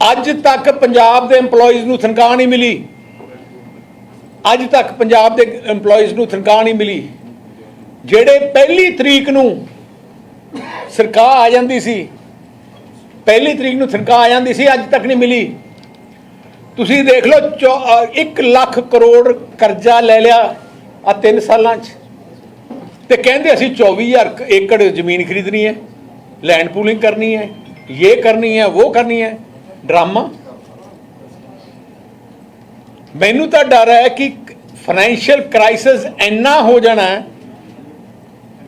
ਅੱਜ ਤੱਕ ਪੰਜਾਬ ਦੇ EMPLOYEES ਨੂੰ ਤਨਖਾਹ ਨਹੀਂ ਮਿਲੀ। ਅੱਜ ਤੱਕ ਪੰਜਾਬ ਦੇ EMPLOYEES ਨੂੰ ਤਨਖਾਹ ਨਹੀਂ ਮਿਲੀ। ਜਿਹੜੇ ਪਹਿਲੀ ਤਰੀਕ ਨੂੰ ਸਰਕਾਰ ਆ ਜਾਂਦੀ ਸੀ, ਪਹਿਲੀ ਤਰੀਕ ਨੂੰ ਤਨਖਾਹ ਆ ਜਾਂਦੀ ਸੀ, ਅੱਜ ਤੱਕ ਨਹੀਂ ਮਿਲੀ। ਤੁਸੀਂ ਦੇਖ ਲਓ 1 ਲੱਖ ਕਰੋੜ ਕਰਜ਼ਾ ਲੈ ਲਿਆ ਆ 3 ਸਾਲਾਂ 'ਚ। ਤੇ ਕਹਿੰਦੇ ਅਸੀਂ 24000 ਏਕੜ ਜ਼ਮੀਨ ਖਰੀਦਣੀ ਹੈ ਲੈਂਡ ਪੂਲਿੰਗ ਕਰਨੀ ਹੈ ਇਹ ਕਰਨੀ ਹੈ ਉਹ ਕਰਨੀ ਹੈ। ਡਰਾਮਾ। ਮੈਨੂੰ ਤਾਂ ਡਰ ਹੈ ਕਿ ਫਾਈਨੈਂਸ਼ੀਅਲ ਕ੍ਰਾਈਸਿਸ ਇੰਨਾ ਹੋ ਜਾਣਾ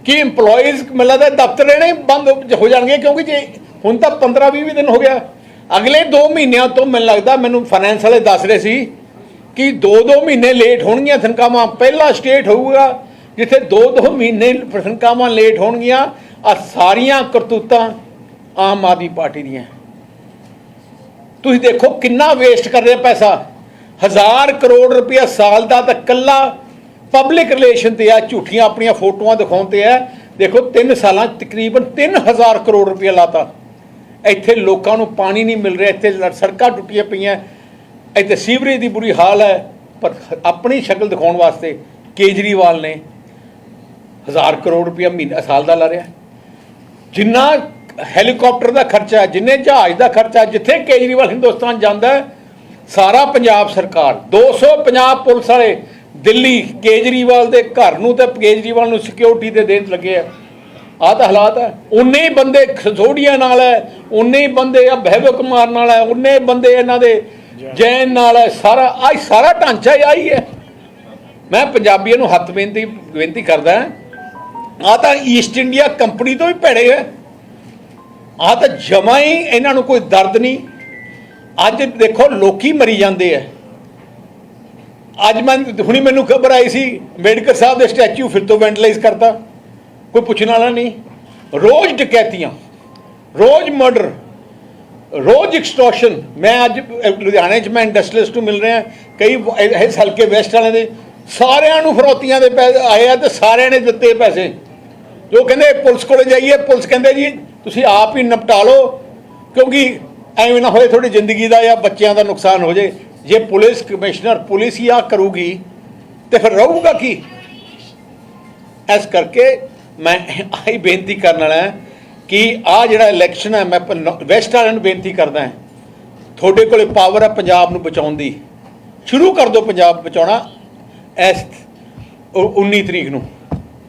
ਕਿ EMPLOYEES, ਮੈਨੂੰ ਲੱਗਦਾ ਦਫ਼ਤਰ ਰਹਿਣੇ ਬੰਦ ਹੋ ਜਾਣਗੇ, ਕਿਉਂਕਿ ਜੇ ਹੁਣ ਤਾਂ 15 20 ਦਿਨ ਹੋ ਗਿਆ। ਅਗਲੇ 2 ਮਹੀਨਿਆਂ ਤੋਂ ਮੈਨੂੰ ਲੱਗਦਾ, ਮੈਨੂੰ ਫਾਈਨੈਂਸ ਵਾਲੇ ਦੱਸ ਰਹੇ ਸੀ ਕਿ 2-2 ਮਹੀਨੇ ਲੇਟ ਹੋਣਗੀਆਂ ਤਨਖਾਹਾਂ। ਪਹਿਲਾ ਸਟੇਟ ਹੋਊਗਾ, ਜਿੱਥੇ 2-2 ਮਹੀਨੇ ਤਨਖਾਹਾਂ ਲੇਟ ਹੋਣਗੀਆਂ। ਆ ਸਾਰੀਆਂ ਕਰਤੂਤਾਂ ਆਮ ਆਦਮੀ ਪਾਰਟੀ ਦੀਆਂ। ਤੁਸੀਂ ਦੇਖੋ ਕਿੰਨਾ ਵੇਸਟ ਕਰ ਰਿਹਾ ਪੈਸਾ। ਹਜ਼ਾਰ ਕਰੋੜ ਰੁਪਇਆ ਸਾਲ ਦਾ ਤਾਂ ਕੱਲਾ ਪਬਲਿਕ ਰਿਲੇਸ਼ਨ ਤੇ ਆ, ਝੂਠੀਆਂ ਆਪਣੀਆਂ ਫੋਟੋਆਂ ਦਿਖਾਉਣ ਤੇ ਆ। ਦੇਖੋ 3 ਸਾਲਾਂ 'ਚ ਤਕਰੀਬਨ 3000 ਕਰੋੜ ਰੁਪਇਆ ਲਾਤਾ। ਇੱਥੇ ਲੋਕਾਂ ਨੂੰ ਪਾਣੀ ਨਹੀਂ ਮਿਲ ਰਿਹਾ, ਇੱਥੇ ਸੜਕਾਂ ਟੁੱਟੀਆਂ ਪਈਆਂ। ਇੱਥੇ ਸੀਵਰੇਜ ਦੀ ਬੁਰੀ ਹਾਲ ਹੈ, ਪਰ ਆਪਣੀ ਸ਼ਕਲ ਦਿਖਾਉਣ ਵਾਸਤੇ ਕੇਜਰੀਵਾਲ ਨੇ ਹਜ਼ਾਰ ਕਰੋੜ ਰੁਪਇਆ ਮਹੀਨਾ, ਸਾਲ ਦਾ ਲਾ ਰਿਹਾ। ਜਿੰਨਾ ਹੈਲੀਕਾਪਟਰ ਦਾ ਖਰਚਾ, ਜਿੰਨੇ ਜਹਾਜ਼ ਦਾ ਖਰਚਾ, ਜਿੱਥੇ ਕੇਜਰੀਵਾਲ ਹਿੰਦੁਸਤਾਨ ਜਾਂਦਾ ਸਾਰਾ ਪੰਜਾਬ ਸਰਕਾਰ 250 ਪੁਲਿਸ ਵਾਲੇ ਦਿੱਲੀ, ਕੇਜਰੀਵਾਲ ਦੇ ਘਰ ਨੂੰ ਤੇ ਕੇਜਰੀਵਾਲ ਨੂੰ ਸਿਕਿਉਰਿਟੀ ਦੇ ਦੇਣ ਲੱਗੇ ਆ। ਆਹ ਤਾਂ ਹਾਲਾਤ ਹੈ ਉਨੇ ਹੀ ਬੰਦੇ ਖਸੋੜੀਆਂ ਨਾਲ ਹੈ, ਉਨੇ ਹੀ ਬੰਦੇ ਆ ਬਹਿਬੋ ਕੁਮਾਰ ਨਾਲ ਹੈ, ਉਨੇ ਬੰਦੇ ਇਹਨਾਂ ਦੇ ਜੈਨ ਨਾਲ ਹੈ, ਸਾਰਾ, ਆਹ ਸਾਰਾ ਢਾਂਚਾ ਹੀ ਆਹੀ ਹੈ। ਮੈਂ ਪੰਜਾਬੀਆਂ ਨੂੰ ਹੱਥ ਬੇਨਤੀ ਬੇਨਤੀ ਕਰਦਾ ਆ ਤਾਂ ਈਸਟ ਇੰਡੀਆ ਕੰਪਨੀ ਤੋਂ ਵੀ ਭੈੜੇ ਹੈ ਆ ਤਾਂ ਜਮਾ ਹੀ ਇਹਨਾਂ ਨੂੰ ਕੋਈ ਦਰਦ ਨਹੀਂ। ਅੱਜ ਦੇਖੋ ਲੋਕੀ ਮਰੀ ਜਾਂਦੇ ਆ। ਅੱਜ ਮੈਂ, ਹੁਣੀ ਮੈਨੂੰ ਖਬਰ ਆਈ ਸੀ ਅੰਬੇਡਕਰ ਸਾਹਿਬ ਦੇ ਸਟੈਚੂ ਫਿਰ ਤੋਂ ਵੈਂਡਲਾਈਜ਼ ਕਰਤਾ। ਕੋਈ ਪੁੱਛਣ ਵਾਲਾ ਨਹੀਂ। ਰੋਜ਼ ਡਕੈਤੀਆਂ, ਰੋਜ਼ ਮਰਡਰ ਰੋਜ਼ ਐਕਸਟੋਰਸ਼ਨ ਮੈਂ ਅੱਜ ਲੁਧਿਆਣੇ 'ਚ ਮੈਂ ਇੰਡਸਟਰੀਅਲਿਸਟ ਨੂੰ ਮਿਲ ਰਿਹਾ, ਕਈ ਇਸ ਹਲਕੇ ਵੈਸਟ ਵਾਲਿਆਂ ਦੇ, ਸਾਰਿਆਂ ਨੂੰ ਫਰੋਤੀਆਂ ਦੇ ਪੈਸੇ ਆਏ ਆ ਤੇ ਸਾਰਿਆਂ ਨੇ ਦਿੱਤੇ ਪੈਸੇ। ਜੋ ਕਹਿੰਦੇ ਪੁਲਿਸ ਕੋਲੇ ਜਾਈਏ, ਪੁਲਿਸ ਕਹਿੰਦੇ ਜੀ ਤੁਸੀਂ ਆਪ ਹੀ ਨਿਪਟਾ ਲਓ, ਕਿਉਂਕਿ ਐਵੇਂ ਨਾ ਹੋਏ ਤੁਹਾਡੀ ਜ਼ਿੰਦਗੀ ਦਾ ਜਾਂ ਬੱਚਿਆਂ ਦਾ ਨੁਕਸਾਨ ਹੋ ਜੇ। ਜੇ ਪੁਲਿਸ ਕਮਿਸ਼ਨਰ ਪੁਲਿਸ ਹੀ ਆ ਕਰੂਗੀ, ਤੇ ਫਿਰ ਰਹੂਗਾ ਕੀ? ਇਸ ਕਰਕੇ ਮੈਂ ਆਹੀ ਬੇਨਤੀ ਕਰਨ ਵਾਲਾ ਕਿ ਆ ਜਿਹੜਾ ਇਲੈਕਸ਼ਨ ਹੈ, ਮੈਂ ਵੈਸਟ ਆਲੈਂਡ ਬੇਨਤੀ ਕਰਦਾ ਹਾਂ। ਤੁਹਾਡੇ ਕੋਲੇ ਪਾਵਰ ਹੈ ਪੰਜਾਬ ਨੂੰ ਬਚਾਉਣ ਦੀ। ਸ਼ੁਰੂ ਕਰ ਦਿਓ ਪੰਜਾਬ ਬਚਾਉਣਾ ਇਸ ਉ- 19 ਤਰੀਕ ਨੂੰ।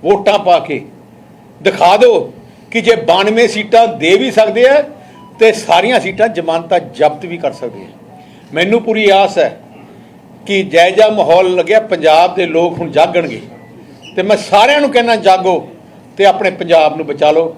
ਵੋਟਾਂ ਪਾ ਕੇ। ਦਿਖਾ ਦਿਓ ਕਿ ਜੇ 92 ਸੀਟਾਂ ਦੇ ਵੀ ਸਕਦੇ ਆ ਤੇ ਸਾਰੀਆਂ ਸੀਟਾਂ ਜ਼ਮਾਨਤਾਂ ਜ਼ਬਤ ਵੀ ਕਰ ਸਕਦੇ ਆ। ਮੈਨੂੰ ਪੂਰੀ ਆਸ ਹੈ ਕਿ ਜੈਜਾ ਮਾਹੌਲ ਲੱਗਿਆ, ਪੰਜਾਬ ਦੇ ਲੋਕ ਹੁਣ ਜਾਗਣਗੇ। ਤੇ ਮੈਂ ਸਾਰਿਆਂ ਨੂੰ ਕਹਿਣਾ ਜਾਗੋ ਤੇ ਆਪਣੇ ਪੰਜਾਬ ਨੂੰ ਬਚਾ ਲਓ।